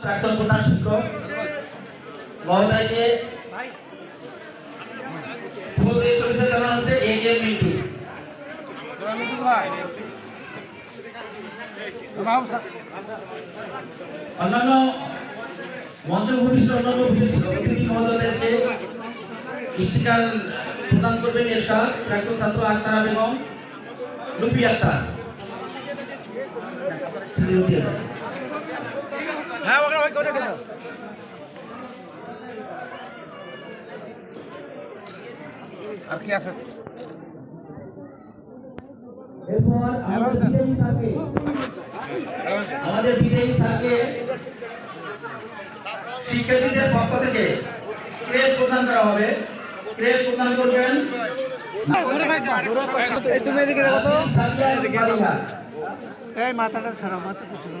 প্রাক্তন প্রধান শিক্ষক মহোদয়কে ফুল শুভেচ্ছা জানানো হচ্ছে এ কে মিন্টু অন্যান্য মঞ্চ ভূমিষ্ঠ অন্যান্য অতিথি মহোদয়দেরকে স্টিকার প্রদান করবেন এরশাদ, প্রাক্তন ছাত্র আক্তারা বেগম লুপি আক্তার। হ্যাঁ ওখানে ওই কোটা কেন আর কি আছে? আমাদের বিদায়ী স্যারকে শিক্ষার্থীদের পক্ষ থেকে ক্রেস প্রদান করা হবে। ক্রেস প্রদান করবেন। তুমি এদিকে দেখো তো। এই মাথাটা ছাড়া মাথাটা ছাড়া